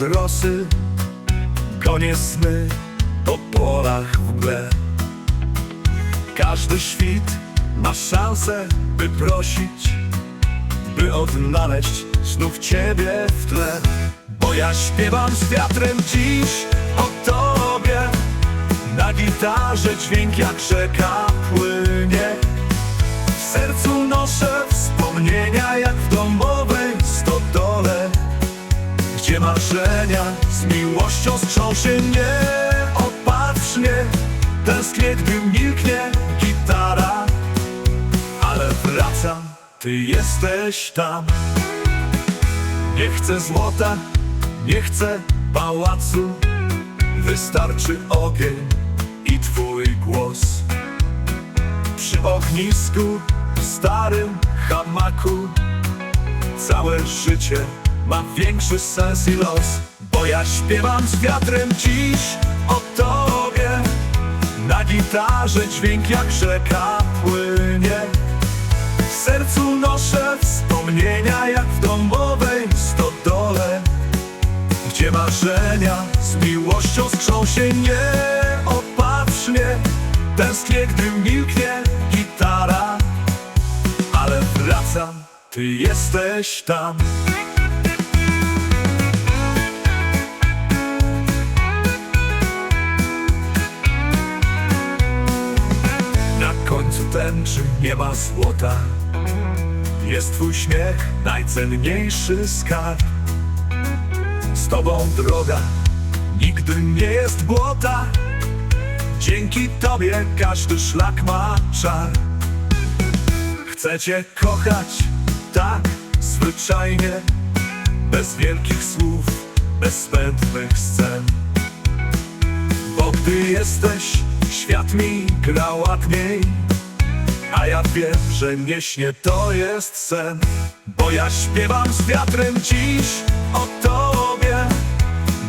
rosy Konie sny po polach w mgle. Każdy świt ma szansę, by prosić By odnaleźć znów ciebie w tle. Bo ja śpiewam z wiatrem dziś o tobie. Na gitarze dźwięk jak rzeka płynie Gdzie marzenia z miłością skrzą się nie Opatrz mnie, tęsknię gdy milknie gitara. Ale wracam, ty jesteś tam. Nie chcę złota, nie chcę pałacu. Wystarczy ogień i twój głos. Przy ognisku, w starym hamaku. Całe życie ma większy sens i los Bo ja śpiewam z wiatrem dziś o tobie. Na gitarze dźwięk jak rzeka płynie. W sercu noszę wspomnienia jak w domowej stodole Gdzie marzenia z miłością skrzą się nie Opatrz mnie, tęsknię gdy milknie gitara Ale wracam, ty jesteś tam nie ma złota. Jest twój śmiech, najcenniejszy skarb. Z tobą droga nigdy nie jest błota. Dzięki tobie każdy szlak ma czar. Chcę cię kochać tak zwyczajnie Bez wielkich słów, bez zbędnych scen. Bo gdy jesteś, świat mi gra ładniej A ja wiem, że nie to jest sen Bo ja śpiewam z wiatrem dziś o tobie.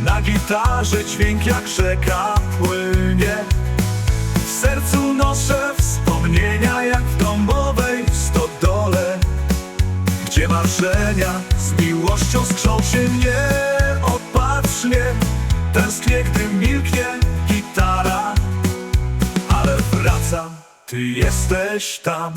Na gitarze dźwięk jak rzeka płynie. W sercu noszę wspomnienia jak w domowej stodole Gdzie marzenia z miłością skrzą się nie Opatrz mnie, tęsknię gdy milknie gitara Ale wracam, ty jesteś tam